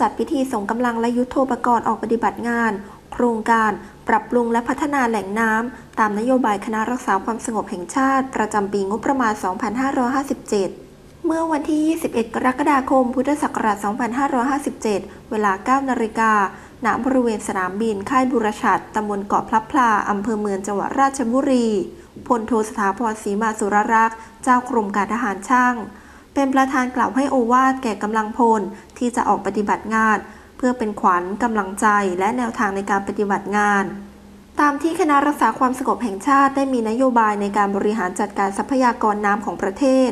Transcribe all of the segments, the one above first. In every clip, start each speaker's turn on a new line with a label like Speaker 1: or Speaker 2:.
Speaker 1: จัดพิธีส่งกำลังและยุทโธปกรณ์ออกปฏิบัติงาน โครงการปรับปรุงและพัฒนาแหล่งน้ำ ตามนโยบายคณะรักษาความสงบแห่งชาติ ประจำปีงบประมาณ 2557 เมื่อวันที่ 21 กรกฎาคม พุทธศักราช 2557 เวลา 9 นาฬิกาณบริเวณสนามบิน ค่ายบุรชัดตำบลเกาะพลับพลาอำเภอเมืองจังหวัดราชบุรี พลโทสถาพรศรีมาสุรรักษ์ เจ้ากรมการทหารช่าง เป็นประธานกล่าวให้โอวาทแก่กำลังพลที่จะออกปฏิบัติงาน เพื่อเป็นขวัญกำลังใจและแนวทางในการปฏิบัติงาน ตามที่คณะรักษาความสงบแห่งชาติได้มีนโยบายในการบริหารจัดการทรัพยากรน้ำของประเทศ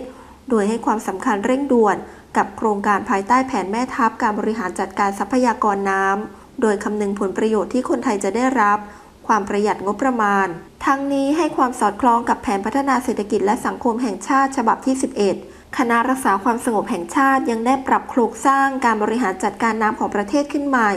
Speaker 1: โดยให้ความสำคัญเร่งด่วน กับโครงการภายใต้แผนแม่ทัพการบริหารจัดการทรัพยากรน้ำโดยคำนึงผลประโยชน์ที่คนไทยจะได้รับความประหยัดงบประมาณ ทั้งนี้ให้ความสอดคล้องกับแผนพัฒนาเศรษฐกิจและสังคมแห่งชาติฉบับที่ 11 คณะรักษาความสงบแห่งชาติยังได้ปรับโครงสร้างการบริหารจัดการน้ำของประเทศขึ้นใหม่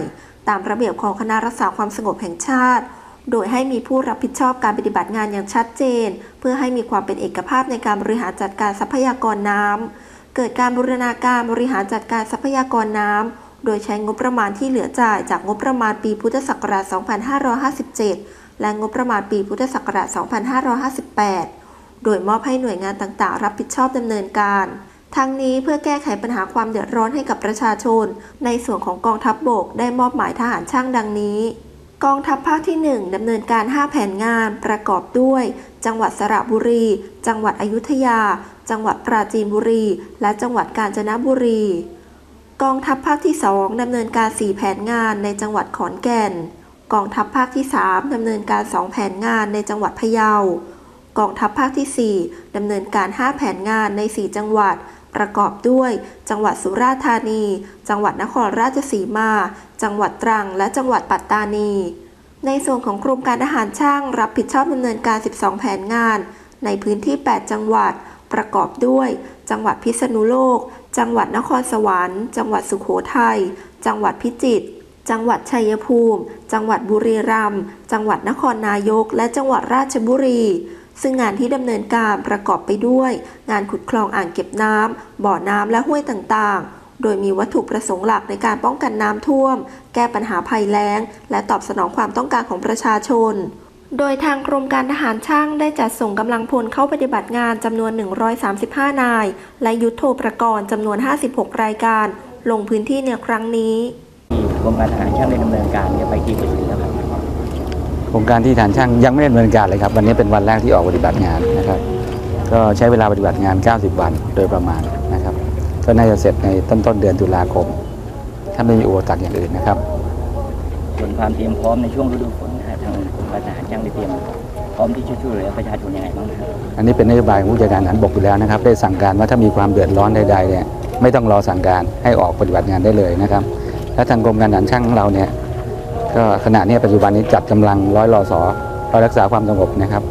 Speaker 1: ตามระเบียบของคณะรักษาความสงบแห่งชาติ โดยให้มีผู้รับผิดชอบการปฏิบัติงานอย่างชัดเจน เพื่อให้มีความเป็นเอกภาพในการบริหารจัดการทรัพยากรน้ำเกิดการบูรณาการบริหารจัดการทรัพยากรน้ำโดยใช้งบประมาณที่เหลือจ่ายจากงบประมาณปีพุทธศักราช 2557 และงบประมาณปีพุทธศักราช 2558 โดยมอบให้หน่วยงานต่างๆ รับผิดชอบดำเนินการ ทั้งนี้เพื่อแก้ไขปัญหาความเดือดร้อนให้กับประชาชน ในส่วนของกองทัพบบกได้มอบหมายทหารช่างดังนี้ กองทัพภาคที่ 1ดำเนินการ 5 แผนงานประกอบด้วย จังหวัดสระบุรี จังหวัดอยุธยา จังหวัดปราจีนบุรี และจังหวัดกาญจนบุรี กองทัพภาคที่ 2ดำเนินการ 4 แผนงานในจังหวัดขอนแก่น กองทัพภาคที่ 3ดำเนินการ 2 แผนงานในจังหวัดพะเยา กองทัพภาคที่ 4 ดำเนินการ 5 แผนงานใน 4 จังหวัด ประกอบด้วย จังหวัดสุราษฎร์ธานี จังหวัดนครราชสีมา จังหวัดตรัง และจังหวัดปัตตานี ในส่วนของกรมการทหารช่างรับผิดชอบดำเนินการ 12 แผนงาน ในพื้นที่ 8 จังหวัด ประกอบด้วย จังหวัดพิษณุโลก จังหวัดนครสวรรค์ จังหวัดสุโขทัย จังหวัดพิจิตรจังหวัดชัยภูมิ จังหวัดบุรีรัมย์ จังหวัดนครนายก และจังหวัดราชบุรี ซึ่งงานที่ดำเนินการประกอบไปด้วย งานขุดคลองอ่างเก็บน้ำบ่อน้ำและห้วยต่างๆโดยมีวัตถุประสงค์หลักในการป้องกันน้ำท่วม แก้ปัญหาภัยแล้ง และตอบสนองความต้องการของประชาชน โดยทางกรมการทหารช่างได้จัดส่งกำลังพลเข้าปฏิบัติงานจำนวน 135 นาย และยุทโธปรกรณ์จำนวน 56 รายการ ลงพื้นที่ในครั้งนี้
Speaker 2: กรมการทหารช่างได้ดำเนินการไปกี่ปร์เซ็นต์แล้ว
Speaker 3: โครงการที่ฐานช่างยังไม่ได้ดำเนินการเลยครับ วันนี้เป็นวันแรกที่ออกปฏิบัติงานนะครับ ก็ใช้เวลาปฏิบัติงาน 90 วันโดยประมาณนะครับ ก็น่าจะเสร็จในต้นต้นๆเดือนตุลาคม ถ้าไม่มีอุปสรรคอย่างอื่นนะครับ
Speaker 2: ส่วนความเตรียมพร้อมในช่วงฤดูฝนนะฮะทางกรมการทหารช่างได้เตรียมพร้อมที่จะช่วยเหลือประชาชนยังไงบ้างครับ
Speaker 3: อันนี้เป็นนโยบายของผู้จัดการทหารบกอยู่แล้วนะครับ ได้สั่งการว่าถ้ามีความเดือดร้อนใดๆเนี่ยไม่ต้องรอสั่งการให้ออกปฏิบัติงานได้เลยนะครับ และทางกรมการทหารช่างของเราเนี่ย ก็ขณะนี้ปัจจุบันนี้จัดกำลังร้อยรอสอร้อยรักษาความสงบนะครับ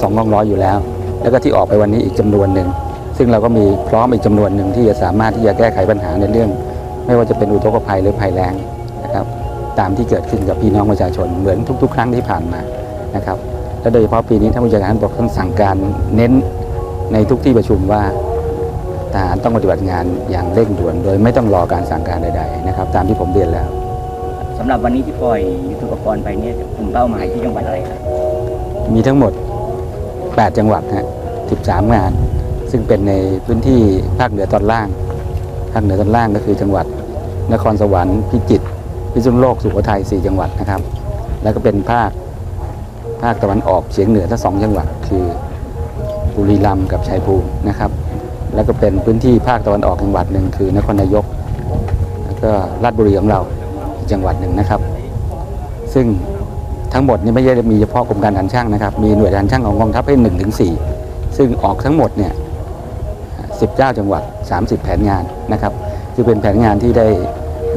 Speaker 3: สองกองร้อยอยู่แล้ว แล้วก็ที่ออกไปวันนี้อีกจำนวนหนึ่ง ซึ่งเราก็มีพร้อมอีกจำนวนหนึ่งที่จะสามารถที่จะแก้ไขปัญหาในเรื่อง ไม่ว่าจะเป็นอุทกภัยหรือภัยแล้งนะครับตามที่เกิดขึ้นกับพี่น้องประชาชนเหมือนทุก ๆ ครั้งที่ผ่านมานะครับและโดยเฉพาะปีนี้ท่านผู้จัดการบอกท่านสั่งการเน้นในทุกที่ประชุมว่าทหารต้องปฏิบัติงานอย่างเร่งด่วน โดยไม่ต้องรอการสั่งการใดๆนะครับตามที่ผมเรียนแล้ว
Speaker 2: สำหรับวันนี้ที่ปล่อยยุทธุปกรณ์ไปเนี่ยกลุ่มเป้าหมายที่จังหวัดอะไรครับ
Speaker 3: มีทั้งหมด 8 จังหวัดฮะ13 งาน ซึ่งเป็นในพื้นที่ภาคเหนือตอนล่าง ภาคเหนือตอนล่างก็คือจังหวัด นครสวรรค์พิจิตร พิษณุโลก สุโขทัย 4 จังหวัดนะครับ แล้วก็เป็นภาค ภาคตะวันออกเฉียงเหนือทั้งสองจังหวัด คือบุรีรัมย์กับชัยภูมินะครับ แล้วก็เป็นพื้นที่ภาคตะวันออกจังหวัดหนึ่งคือนครนายก แล้วก็ราชบุรีของเรา จังหวัดหนึ่งนะครับ ซึ่งทั้งหมดนี่ไม่ใช่มีเฉพาะกรมการทหารช่างนะครับ มีหน่วยทหารช่างของกองทัพให้หนึ่งถึงสี่ซึ่งออกทั้งหมดเนี่ย19จังหวัด 30 แผนงานนะครับคือเป็นแผนงานที่ได้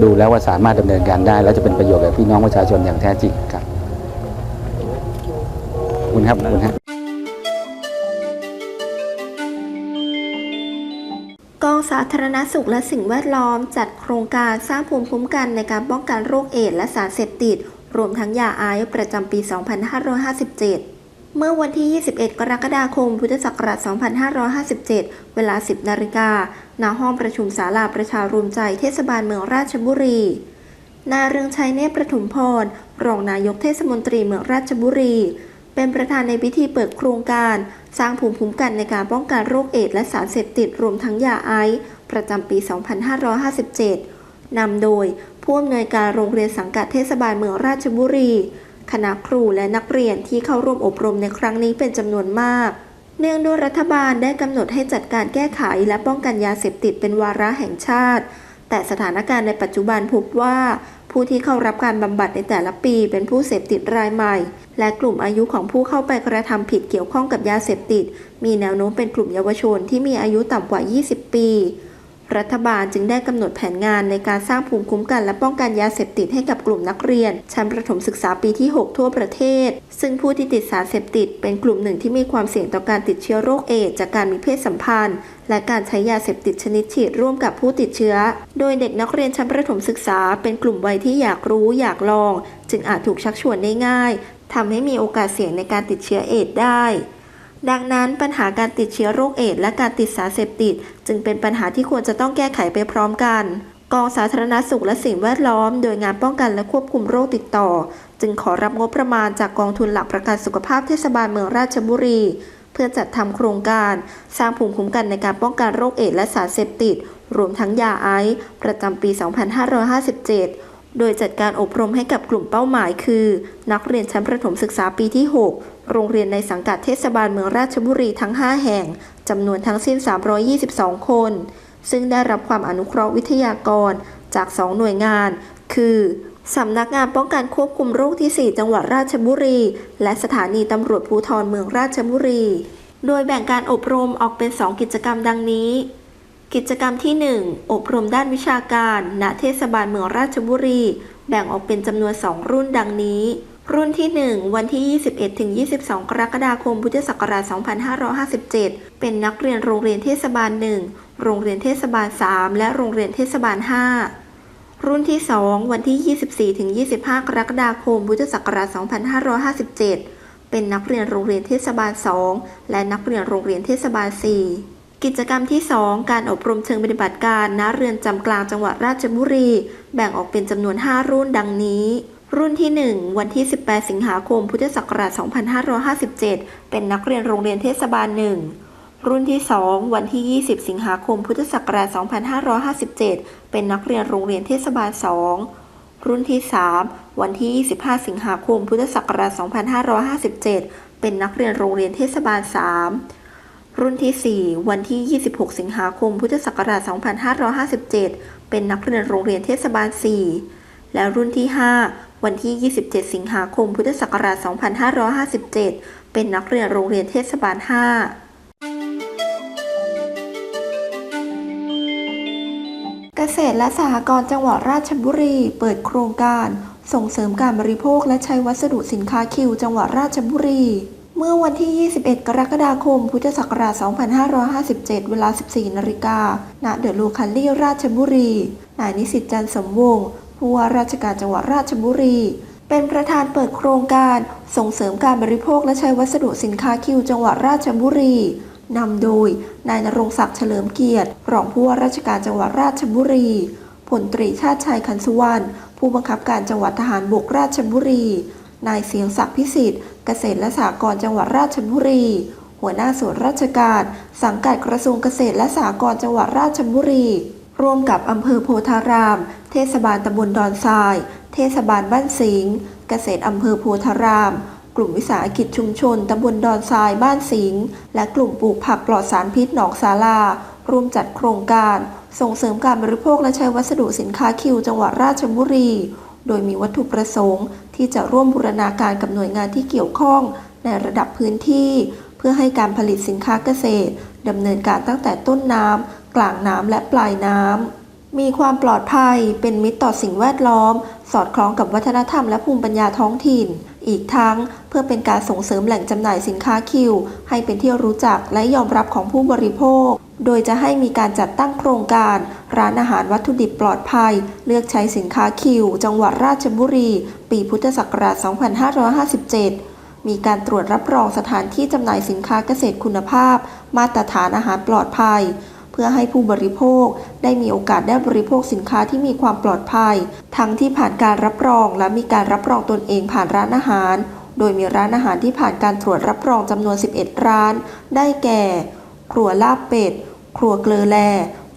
Speaker 3: ดูแล้วว่าสามารถดำเนินการได้ และจะเป็นประโยชน์กับพี่น้องประชาชนอย่างแท้จริงครับคุณครับคุณครั
Speaker 1: กองสาธารณสุขและสิ่งแวดล้อม จัดโครงการสร้างภูมิคุ้มกันในการป้องกันโรคเอดส์และสารเสพติด รวมทั้งยาไอซ์ประจำปี 2557 เมื่อวันที่ 21 กรกฎาคม พุทธศักราช 2557 เวลา 10 นาฬิกาณห้องประชุมศาลาประชารวมใจเทศบาลเมืองราชบุรีนายเรืองชัยเนตรประถมพร รองนายกเทศมนตรีเมืองราชบุรี เป็นประธานในพิธีเปิดโครงการ สร้างภูมิคุ้มกันในการป้องกันโรคเอดส์และสารเสพติดรวมทั้งยาไอซ์ประจำปี 2557 นำโดยผู้อำนวยการโรงเรียนสังกัดเทศบาลเมืองราชบุรี คณะครูและนักเรียนที่เข้าร่วมอบรมในครั้งนี้เป็นจำนวนมาก เนื่องด้วยรัฐบาลได้กำหนดให้จัดการแก้ไขและป้องกันยาเสพติดเป็นวาระแห่งชาติ แต่สถานการณ์ในปัจจุบันพบว่า ผู้ที่เข้ารับการบำบัดในแต่ละปีเป็นผู้เสพติดรายใหม่ และกลุ่มอายุของผู้เข้าไปกระทำผิดเกี่ยวข้องกับยาเสพติด มีแนวโน้มเป็นกลุ่มเยาวชนที่มีอายุต่ำกว่า 20 ปี รัฐบาลจึงได้กำหนดแผนงานในการสร้างภูมิคุ้มกันและป้องกันยาเสพติดให้กับกลุ่มนักเรียน ชั้นประถมศึกษาปีที่ 6 ทั่วประเทศ ซึ่งผู้ที่ติดสารเสพติดเป็นกลุ่มหนึ่งที่มีความเสี่ยงต่อการติดเชื้อโรคเอดจากการมีเพศสัมพันธ์ และการใช้ยาเสพติดชนิดฉีดร่วมกับผู้ติดเชื้อ โดยเด็กนักเรียนชั้นประถมศึกษา เป็นกลุ่มวัยที่อยากรู้อยากลอง จึงอาจถูกชักชวนได้ง่ายทำให้มีโอกาสเสี่ยงในการติดเชื้อเอดได้ ดังนั้นปัญหาการติดเชื้อโรคเอดส์และการติดสารเสพติด จึงเป็นปัญหาที่ควรจะต้องแก้ไขไปพร้อมกัน กองสาธารณสุขและสิ่งแวดล้อม โดยงานป้องกันและควบคุมโรคติดต่อ จึงขอรับงบประมาณจากกองทุนหลักประกันสุขภาพเทศบาลเมืองราชบุรี เพื่อจัดทำโครงการ สร้างภูมิคุ้มกันในการป้องกันโรคเอดส์และสารเสพติด รวมทั้งยาไอซ์ประจำปี 2557 โดยจัดการอบรมให้กับกลุ่มเป้าหมายคือ นักเรียนชั้นประถมศึกษาปีที่ 6 โรงเรียนในสังกัดเทศบาลเมืองราชบุรีทั้ง 5 แห่ง จำนวนทั้งสิ้น 322 คน ซึ่งได้รับความอนุเคราะห์วิทยากรจาก 2 หน่วยงาน คือสำนักงานป้องกันควบคุมโรคที่ 4 จังหวัดราชบุรี และสถานีตำรวจภูธรเมืองราชบุรี โดยแบ่งการอบรมออกเป็น 2 กิจกรรมดังนี้ กิจกรรมที่ 1 อบรมด้านวิชาการ ณ เทศบาลเมืองราชบุรี แบ่งออกเป็นจำนวน 2 รุ่นดังนี้ รุ่นที่ 1 วันที่ 21ถึง22 กรกฎาคม พุทธศักราช 2557 เป็นนักเรียนโรงเรียนเทศบาล 1 โรงเรียนเทศบาล 3 และโรงเรียนเทศบาล 5 รุ่นที่ 2 วันที่ 24ถึง25 กรกฎาคม พุทธศักราช 2557 เป็นนักเรียนโรงเรียนเทศบาล 2 และนักเรียนโรงเรียนเทศบาล 4 กิจกรรมที่ 2 การอบรมเชิงปฏิบัติการณเรือนจำกลางจังหวัดราชบุรี แบ่งออกเป็นจำนวน 5 รุ่นดังนี้ รุ่นที่ 1 วันที่ 18 สิงหาคม พุทธศักราช 2557 เป็นนักเรียนโรงเรียนเทศบาล 1 รุ่นที่ 2 วันที่ 20 สิงหาคม พุทธศักราช 2557 เป็นนักเรียนโรงเรียนเทศบาล 2 รุ่นที่ 3 วันที่ 25 สิงหาคม พุทธศักราช 2557 เป็นนักเรียนโรงเรียนเทศบาล 3 รุ่นที่ 4 วันที่ 26 สิงหาคม พุทธศักราช 2557 เป็นนักเรียนโรงเรียนเทศบาล 4 และรุ่นที่ 5 วันที่ 27 สิงหาคม พุทธศักราช 2557 เป็นนักเรียนโรงเรียนเทศบาล 5เกษตรและสหกรณ์จังหวัดราชบุรี เปิดโครงการ ส่งเสริมการบริโภคและใช้วัสดุสินค้าคิว จังหวัดราชบุรี เมื่อวันที่ 21 กรกฎาคม พุทธศักราช 2557 เวลา 14 นาฬิกา ณ เดอะลูคัลลี่ราชบุรี นายนิสิตจันสมวงศ์ผู้ว่าราชการจังหวัดราชบุรี เป็นประธานเปิดโครงการส่งเสริมการบริโภคและใช้วัสดุสินค้าคิวจังหวัดราชบุรี นำโดย นายนรงศักดิ์เฉลิมเกียรติ รองผู้ว่าราชการจังหวัดราชบุรี พลตรีชาติชัยขันสุวรรณ ผู้บังคับการจังหวัดทหารบกราชบุรี นายเสียงศักดิ์พิสิทธิ์เกษตรและสหกรณ์จังหวัดราชบุรี หัวหน้าส่วนราชการ สังกัดกระทรวงเกษตรและสหกรณ์จังหวัดราชบุรี ร่วมกับอำเภอโพธาราม เทศบาลตำบลดอนทราย เทศบาลบ้านสิงห์เกษตรอำเภอโพธาราม กลุ่มวิสาหกิจชุมชนตำบลดอนทรายบ้านสิงห์และกลุ่มปลูกผักปลอดสารพิษหนองสาลาร่วมจัดโครงการ ส่งเสริมการบริโภคและใช้วัสดุสินค้าคิวจังหวัดราชบุรี โดยมีวัตถุประสงค์ ที่จะร่วมบูรณาการกับหน่วยงานที่เกี่ยวข้องในระดับพื้นที่ เพื่อให้การผลิตสินค้าเกษตรดำเนินการตั้งแต่ต้นน้ำกลางน้ำและปลายน้ำ มีความปลอดภัยเป็นมิตรต่อสิ่งแวดล้อม สอดคล้องกับวัฒนธรรมและภูมิปัญญาท้องถิ่น อีกทั้งเพื่อเป็นการส่งเสริมแหล่งจำหน่ายสินค้าคิว ให้เป็นที่รู้จักและยอมรับของผู้บริโภค โดยจะให้มีการจัดตั้งโครงการ ร้านอาหารวัตถุดิบปลอดภัย เลือกใช้สินค้าคิว จังหวัดราชบุรี ปีพุทธศักราช 2557 มีการตรวจรับรองสถานที่จำหน่ายสินค้าเกษตรคุณภาพ มาตรฐานอาหารปลอดภัย เพื่อให้ผู้บริโภคได้มีโอกาสได้บริโภคสินค้าที่มีความปลอดภัย ทั้งที่ผ่านการรับรองและมีการรับรองตนเองผ่านร้านอาหาร โดยมีร้านอาหารที่ผ่านการตรวจรับรองจำนวน 11 ร้าน ได้แก่ครัวลาบเป็ด ครัวเกลือแล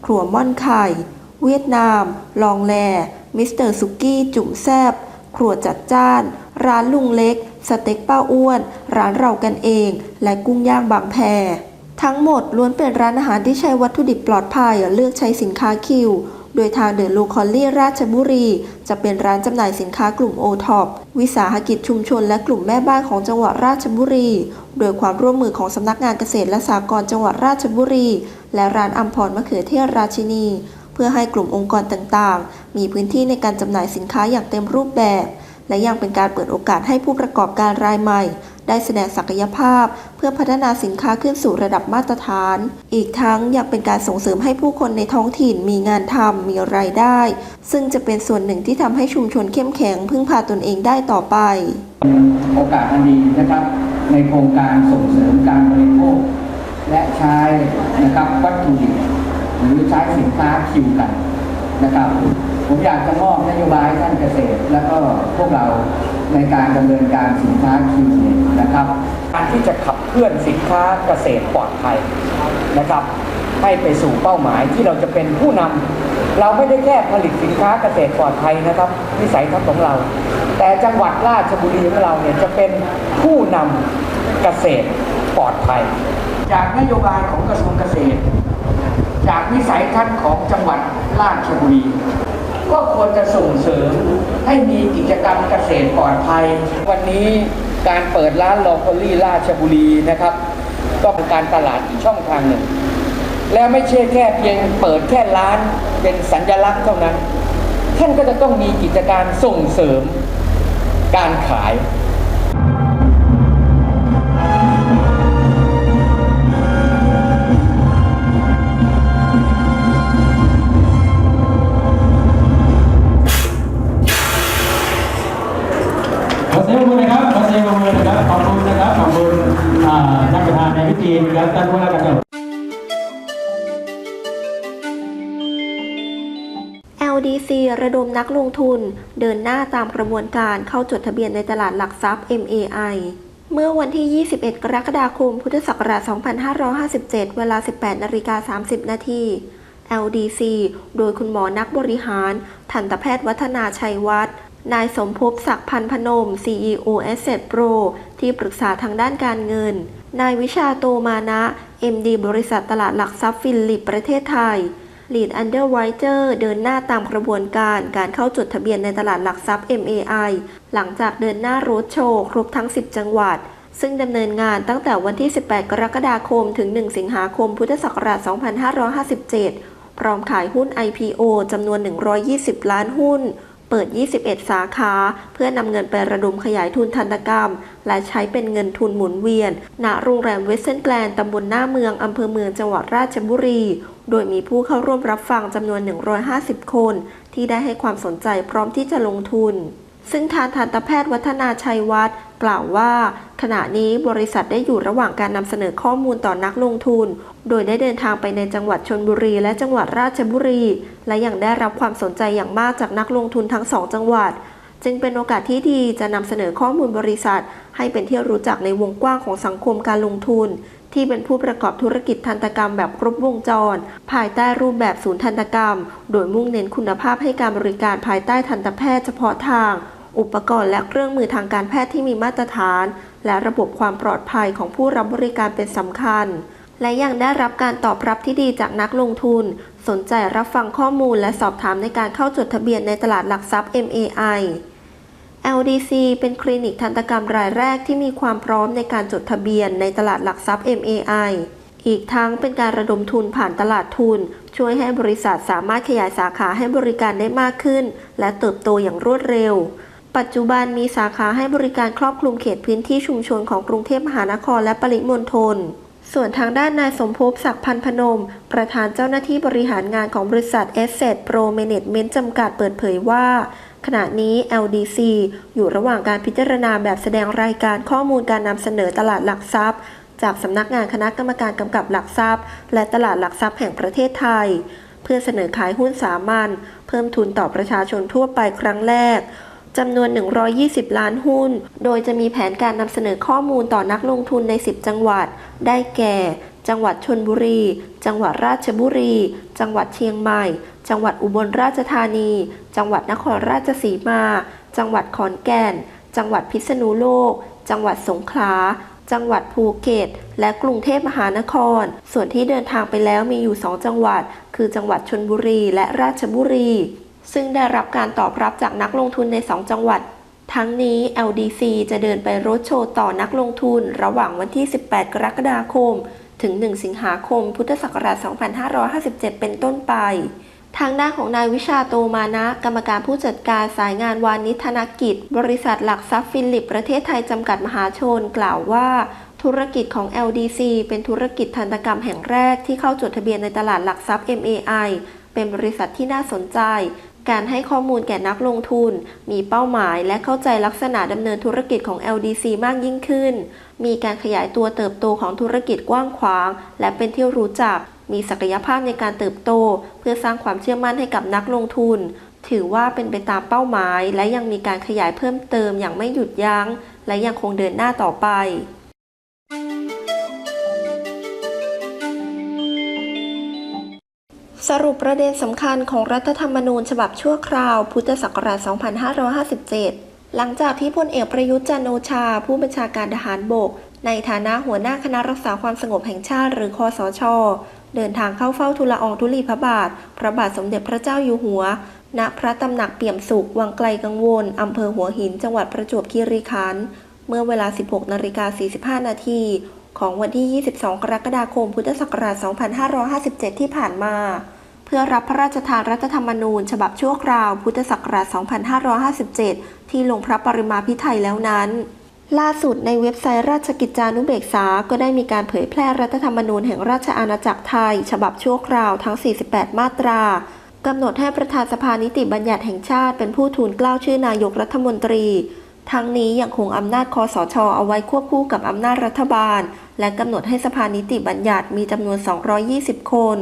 Speaker 1: ครัวม่อนไข่ เวียดนาม ลองแล มิสเตอร์ซุกี้ จุ่มแซบ ครัวจัดจ้าน ร้านลุงเล็ก สเต็กป้าอ้วน ร้านเรากันเอง และกุ้งย่างบางแพทั้งหมดล้วนเป็นร้านอาหารที่ใช้วัตถุดิบปลอดภัยเลือกใช้สินค้าคิว โดยทางเดอะโลคอลลี่ราชบุรี จะเป็นร้านจำหน่ายสินค้ากลุ่มโอท็อปวิสาหกิจชุมชนและกลุ่มแม่บ้านของจังหวัดราชบุรี โดยความร่วมมือของสำนักงานเกษตรและสหกรณ์จังหวัดราชบุรี และร้านอัมพรมะเขือเทศราชินี เพื่อให้กลุ่มองค์กรต่างๆ มีพื้นที่ในการจำหน่ายสินค้าอย่างเต็มรูปแบบ และยังเป็นการเปิดโอกาสให้ผู้ประกอบการรายใหม่ ได้แสดงศักยภาพ เพื่อพัฒนาสินค้าขึ้นสู่ระดับมาตรฐาน อีกทั้งยังเป็นการส่งเสริมให้ผู้คนในท้องถิ่นมีงานทำมีรายได้ ซึ่งจะเป็นส่วนหนึ่งที่ทำให้ชุมชนเข้มแข็งพึ่งพาตนเองได้ต่อไป
Speaker 4: โอกาสอันดีนะครับในโครงการส่งเสริมการบริโภค และใช้นะครับวัตถุดิบหรือใช้สินค้าคิวกันนะครับ ผมอยากจะมอบนโยบายท่านเกษตร แล้วก็พวกเราในการดำเนินการสินค้าคิวเนี่ยนะครับการที่จะขับเคลื่อนสินค้าเกษตรปลอดภัยนะครับ ให้ไปสู่เป้าหมายที่เราจะเป็นผู้นำเราไม่ได้แค่ผลิตสินค้าเกษตรปลอดภัยนะครับวิสัยทัศน์ของเรา แต่จังหวัดราชบุรีของเราเนี่ยจะเป็นผู้นำเกษตรปลอดภัย จากนโยบายของกระทรวงเกษตร จากวิสัยทัศน์ของจังหวัดราชบุรี ก็ควรจะส่งเสริมให้มีกิจกรรมเกษตรปลอดภัย วันนี้การเปิดร้านลอคอลี่ราชบุรีนะครับ ก็เป็นการตลาดอีกช่องทางหนึ่ง แล้วไม่ใช่แค่เพียงเปิดแค่ร้านเป็นสัญลักษณ์เท่านั้น ท่านก็จะต้องมีกิจการส่งเสริมการขาย
Speaker 5: นัก
Speaker 1: ลงทุนเดินหน้าตามกระบวนการเข้าจดทะเบียนในตลาดหลักทรัพย์ MAI เมื่อวันที่ 21 กรกฎาคม พุทธศักราช 2557 เวลา 18นาฬิกา30 นาที LDC โดยคุณหมอนักบริหาร ทันตแพทย์วัฒนาชัยวัฒน์นายสมภพศักดิ์พันพนม CEO Asset Pro ที่ปรึกษาทางด้านการเงิน นายวิชาโตมานะ MD บริษัทตลาดหลักทรัพย์ฟินลิปประเทศไทย Lead Underwriter เดินหน้าตามกระบวนการการเข้าจดทะเบียนในตลาดหลักทรัพย์ MAI หลังจากเดินหน้าโรดโชว์ครบทั้ง 10 จังหวัด ซึ่งดำเนินงานตั้งแต่วันที่ 18 กรกฎาคม ถึง 1 สิงหาคม พุทธศักราช 2557 พร้อมขายหุ้น IPO จำนวน 120 ล้านหุ้น เปิด 21 สาขา เพื่อนำเงินไประดมขยายทุนทันกรรม และใช้เป็นเงินทุนหมุนเวียน ณ โรงแรมเวสเทิร์นแกลนตำบลหน้าเมืองอำเภอเมืองจังหวัดราชบุรี โดยมีผู้เข้าร่วมรับฟังจำนวน 150 คน ที่ได้ให้ความสนใจพร้อมที่จะลงทุน ซึ่งทางทันตแพทย์วัฒนาชัยวัฒน์กล่าวว่า ขณะนี้บริษัทได้อยู่ระหว่างการนำเสนอข้อมูลต่อนักลงทุน โดยได้เดินทางไปในจังหวัดชนบุรี และจังหวัดราชบุรี และยังได้รับความสนใจอย่างมากจากนักลงทุนทั้งสองจังหวัด จึงเป็นโอกาสที่ดีจะนำเสนอข้อมูลบริษัท ให้เป็นที่รู้จักในวงกว้างของสังคมการลงทุน ที่เป็นผู้ประกอบธุรกิจทันตกรรมแบบครบวงจร ภายใต้รูปแบบศูนย์ทันตกรรม โดยมุ่งเน้นคุณภาพให้การบริการภายใต้ทันตแพทย์เฉพาะทาง อุปกรณ์และเครื่องมือทางการแพทย์ที่มีมาตรฐาน และระบบความปลอดภัยของผู้รับบริการเป็นสำคัญ และยังได้รับการตอบรับที่ดีจากนักลงทุน สนใจรับฟังข้อมูลและสอบถามในการเข้าจดทะเบียนในตลาดหลักทรัพย์ MAI LDC เป็นคลินิกทันตกรรมรายแรกที่มีความพร้อมในการจดทะเบียนในตลาดหลักทรัพย์ MAI อีกทั้งเป็นการระดมทุนผ่านตลาดทุน ช่วยให้บริษัทสามารถขยายสาขาให้บริการได้มากขึ้น และเติบโตอย่างรวดเร็ว ปัจจุบันมีสาขาให้บริการครอบคลุมเขตพื้นที่ชุมชนของกรุงเทพมหานครและปริมณฑลส่วนทางด้านนายสมภพศักดิ์พันพนม ประธานเจ้าหน้าที่บริหารงานของบริษัท Asset Pro Management จำกัดเปิดเผยว่า ขณะนี้ LDC อยู่ระหว่างการพิจารณาแบบแสดงรายการข้อมูลการนำเสนอตลาดหลักทรัพย์ จากสำนักงานคณะกรรมการกำกับหลักทรัพย์ และตลาดหลักทรัพย์แห่งประเทศไทย เพื่อเสนอขายหุ้นสามัญเพิ่มทุนต่อประชาชนทั่วไปครั้งแรกจำนวน 120 ล้านหุ้น โดยจะมีแผนการนำเสนอข้อมูลต่อนักลงทุนใน 10 จังหวัด ได้แก่ จังหวัดชนบุรี จังหวัดราชบุรี จังหวัดเชียงใหม่ จังหวัดอุบลราชธานี จังหวัดนครราชสีมา จังหวัดขอนแก่น จังหวัดพิษณุโลก จังหวัดสงขลา จังหวัดภูเก็ต และกรุงเทพมหานคร ส่วนที่เดินทางไปแล้วมีอยู่ 2 จังหวัด คือจังหวัดชนบุรีและราชบุรี ซึ่งได้รับการตอบรับจากนักลงทุนใน 2 จังหวัดทั้งนี้ LDC จะเดินไปรถโชว์ต่อนักลงทุนระหว่างวันที่ 18 กรกฎาคม ถึง 1 สิงหาคม พุทธศักราช 2557 เป็นต้นไป ทางด้านของนายวิชาโตมานะ กรรมการผู้จัดการสายงานวานิธนกิจ บริษัทหลักทรัพย์ฟิลิป ประเทศไทยจำกัดมหาชน กล่าวว่า ธุรกิจของ LDC เป็นธุรกิจทันตกรรมแห่งแรกที่เข้าจดทะเบียนในตลาดหลักทรัพย์ MAI เป็นบริษัทที่น่าสนใจ การให้ข้อมูลแก่นักลงทุน มีเป้าหมายและเข้าใจลักษณะดำเนินธุรกิจของ LDC มากยิ่งขึ้น มีการขยายตัวเติบโตของธุรกิจกว้างขวาง และเป็นที่รู้จัก มีศักยภาพในการเติบโต เพื่อสร้างความเชื่อมั่นให้กับนักลงทุน ถือว่าเป็นไปตามเป้าหมาย และยังมีการขยายเพิ่มเติมอย่างไม่หยุดยัง้ง และยังคงเดินหน้าต่อไปสรุปประเด็นสำคัญของรัฐธรรมนูญฉบับชั่วคราว พุทธศักราช 2557 หลังจากที่พลเอกประยุทธ์จันโอชา ผู้บัญชาการทหารบก ในฐานะหัวหน้าคณะรักษาความสงบแห่งชาติหรือคอสช เดินทางเข้าเฝ้าทูลละอองธุลีพระบาท พระบาทสมเด็จพระเจ้าอยู่หัว ณ พระตำหนักเปี่ยมสุข วังไกลกังวล อำเภอหัวหิน จังหวัดประจวบคีรีขันธ์ เมื่อเวลา 16นาฬิกา45 นาที ของวันที่ 22 กรกฎาคม พุทธศักราช 2557 ที่ผ่านมา เพื่อรับพระราชทานรัฐธรรมนูญ ฉบับชั่วคราว พุทธศักราช 2557 ที่ลงพระปริมาพิไทยแล้วนั้น ล่าสุดในเว็บไซต์ราชกิจจานุเบกษา ก็ได้มีการเผยแพร่รัฐธรรมนูญแห่งราชอาณาจักรไทย ฉบับชั่วคราวทั้ง 48 มาตรากำหนดให้ประธานสภานิติบัญญัติแห่งชาติเป็นผู้ทูลเกล้าชื่อนายกรัฐมนตรี ทั้งนี้ยังคงอำนาจคอสชเอาไว้ควบคู่กับอำนาจรัฐบาล และกำหนดให้สภานิติบัญญัติมีจำนวน 220 คน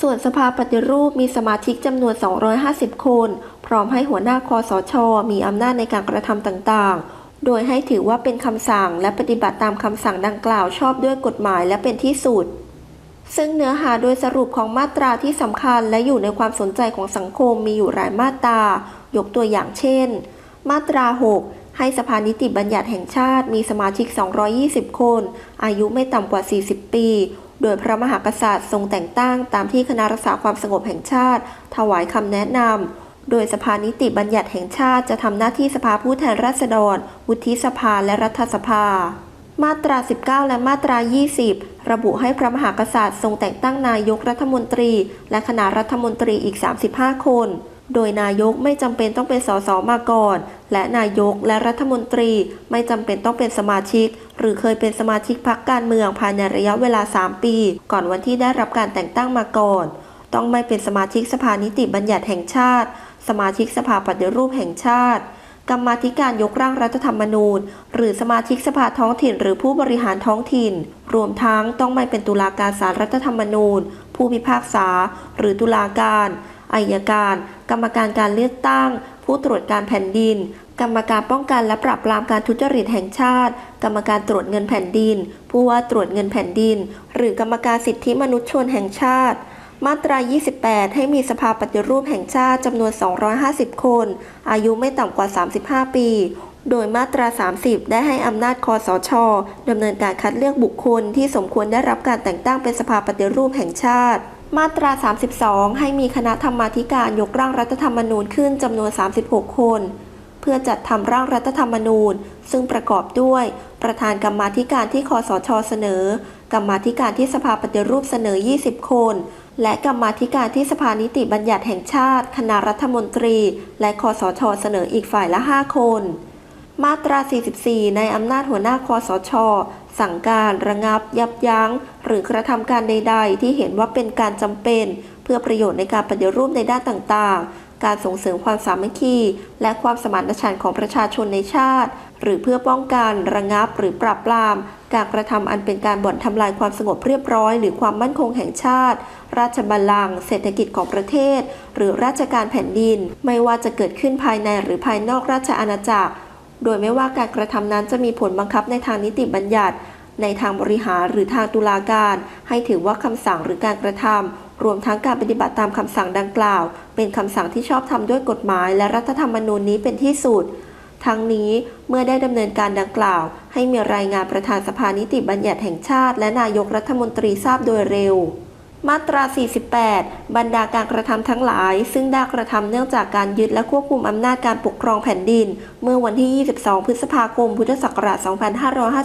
Speaker 1: ส่วนสภาปฏิรูปมีสมาชิกจำนวน 250 คน พร้อมให้หัวหน้าคอสช มีอำนาจในการกระทำต่างๆ โดยให้ถือว่าเป็นคำสั่งและปฏิบัติตามคำสั่งดังกล่าวชอบด้วยกฎหมายและเป็นที่สุด ซึ่งเนื้อหาโดยสรุปของมาตราที่สำคัญและอยู่ในความสนใจของสังคมมีอยู่หลายมาตรา ยกตัวอย่างเช่น มาตรา 6 ให้สภานิติบัญญัติแห่งชาติมีสมาชิก 220 คน อายุไม่ต่ำกว่า 40 ปี โดยพระมหากษัตริย์ทรงแต่งตั้งตามที่คณะรักษาความสงบแห่งชาติ ถวายคำแนะนำ โดยสภานิติบัญญัติแห่งชาติจะทำหน้าที่สภาผู้แทนราษฎร วุฒิสภาและรัฐสภา มาตรา 19 และมาตรา 20 ระบุให้พระมหากษัตริย์ทรงแต่งตั้งนายกรัฐมนตรี และคณะรัฐมนตรีอีก 35 คน โดยนายกไม่จำเป็นต้องเป็นสสมาก่อน และนายกและรัฐมนตรีไม่จำเป็นต้องเป็นสมาชิก หรือเคยเป็นสมาชิกพรรคการเมืองภายในระยะเวลา 3 ปี ก่อนวันที่ได้รับการแต่งตั้งมาก่อน ต้องไม่เป็นสมาชิกสภานิติบัญญัติแห่งชาติ สมาชิกสภาปฏิรูปแห่งชาติ กรรมาธิการยกร่างรัฐธรรมนูญ หรือสมาชิกสภาท้องถิ่น หรือผู้บริหารท้องถิ่น รวมทั้งต้องไม่เป็นตุลาการศาลรัฐธรรมนูญ ผู้พิพากษา หรือตุลาการอายการ กรรมการการเลือกตั้ง ผู้ตรวจการแผ่นดิน กรรมการป้องกันและปราบปรามการทุจริตแห่งชาติ กรรมการตรวจเงินแผ่นดิน ผู้ว่าตรวจเงินแผ่นดิน หรือกรรมการสิทธิมนุษยชนแห่งชาติ มาตรา 28 ให้มีสภาปฏิรูปแห่งชาติจำนวน 250 คน อายุไม่ต่ำกว่า 35 ปี โดยมาตรา 30 ได้ให้อำนาจคอสชดำเนินการคัดเลือกบุคคลที่สมควรได้รับการแต่งตั้งเป็นสภาปฏิรูปแห่งชาติ มาตรา 32 ให้มีคณะธรรมาธิการยกร่างรัฐธรรมนูญขึ้นจำนวน 36 คน เพื่อจัดทำร่างรัฐธรรมนูญ ซึ่งประกอบด้วย ประธานกรรมาธิการที่คอสชเสนอ กรรมาธิการที่สภาปฏิรูปเสนอ 20 คน และกรรมาธิการที่สภานิติบัญญัติแห่งชาติ คณะรัฐมนตรี และคอสช เสนออีกฝ่ายละ 5 คน มาตรา 44 ในอำนาจหัวหน้าคอสช สั่งการระงับ ยับยั้ง หรือกระทำการใด ๆ ที่เห็นว่าเป็นการจำเป็น เพื่อประโยชน์ในการปฏิรูปในด้านต่างๆ การส่งเสริมความสามัคคี และความสมานฉันท์ของประชาชนในชาติ หรือเพื่อป้องกันระงับหรือปราบปราม การกระทำอันเป็นการบ่อนทำลายความสงบเรียบร้อย หรือความมั่นคงแห่งชาติ ราชบัลลังก์เศรษฐกิจของประเทศ หรือราชการแผ่นดิน ไม่ว่าจะเกิดขึ้นภายในหรือภายนอกราชอาณาจักร โดยไม่ว่าการกระทำนั้นจะมีผลบังคับในทางนิติบัญญัติ ในทางบริหารหรือทางตุลาการ ให้ถือว่าคำสั่งหรือการกระทำรวมทั้งการปฏิบัติตามคำสั่งดังกล่าว เป็นคำสั่งที่ชอบทำด้วยกฎหมายและรัฐธรรมนูญนี้เป็นที่สุด ทั้งนี้เมื่อได้ดำเนินการดังกล่าว ให้มีรายงานประธานสภานิติบัญญัติแห่งชาติ และนายกรัฐมนตรีทราบโดยเร็ว มาตรา 48 บรรดาการกระทำทั้งหลาย ซึ่งได้กระทำเนื่องจากการยึดและควบคุมอำนาจการปกครองแผ่นดิน เมื่อวันที่ 22 พฤษภาคม พุทธศักราช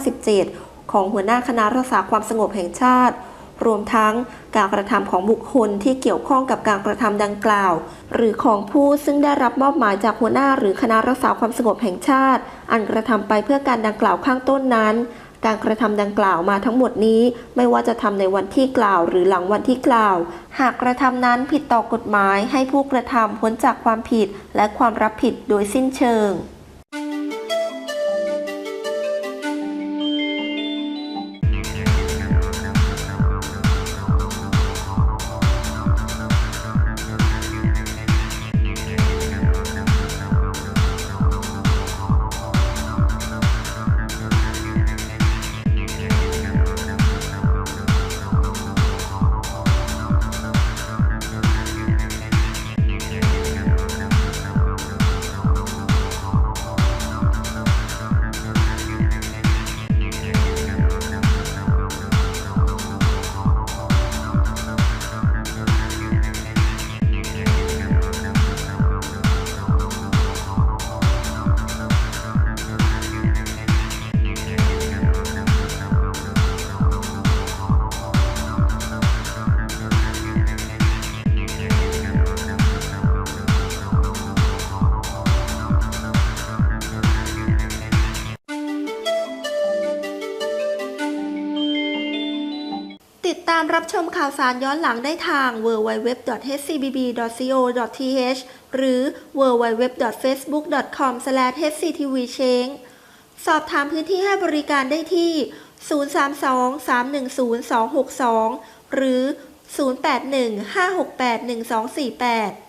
Speaker 1: 2557 ของหัวหน้าคณะรักษาความสงบแห่งชาติ รวมทั้งการกระทำของบุคคลที่เกี่ยวข้องกับการกระทำดังกล่าว หรือของผู้ซึ่งได้รับมอบหมายจากหัวหน้าหรือคณะรักษาความสงบแห่งชาติ อันกระทำไปเพื่อการดังกล่าวข้างต้นนั้น การกระทำดังกล่าวมาทั้งหมดนี้ ไม่ว่าจะทำในวันที่กล่าว หรือหลังวันที่กล่าว หากกระทำนั้นผิดต่อกฎหมายให้ผู้กระทำพ้นจากความผิดและความรับผิดโดยสิ้นเชิง ชมข่าวสารย้อนหลังได้ทาง www.hcbb.co.th หรือ www.facebook.com/hctvchange สอบถามพื้นที่ให้บริการได้ที่ 032 310 262 หรือ 081 568 1248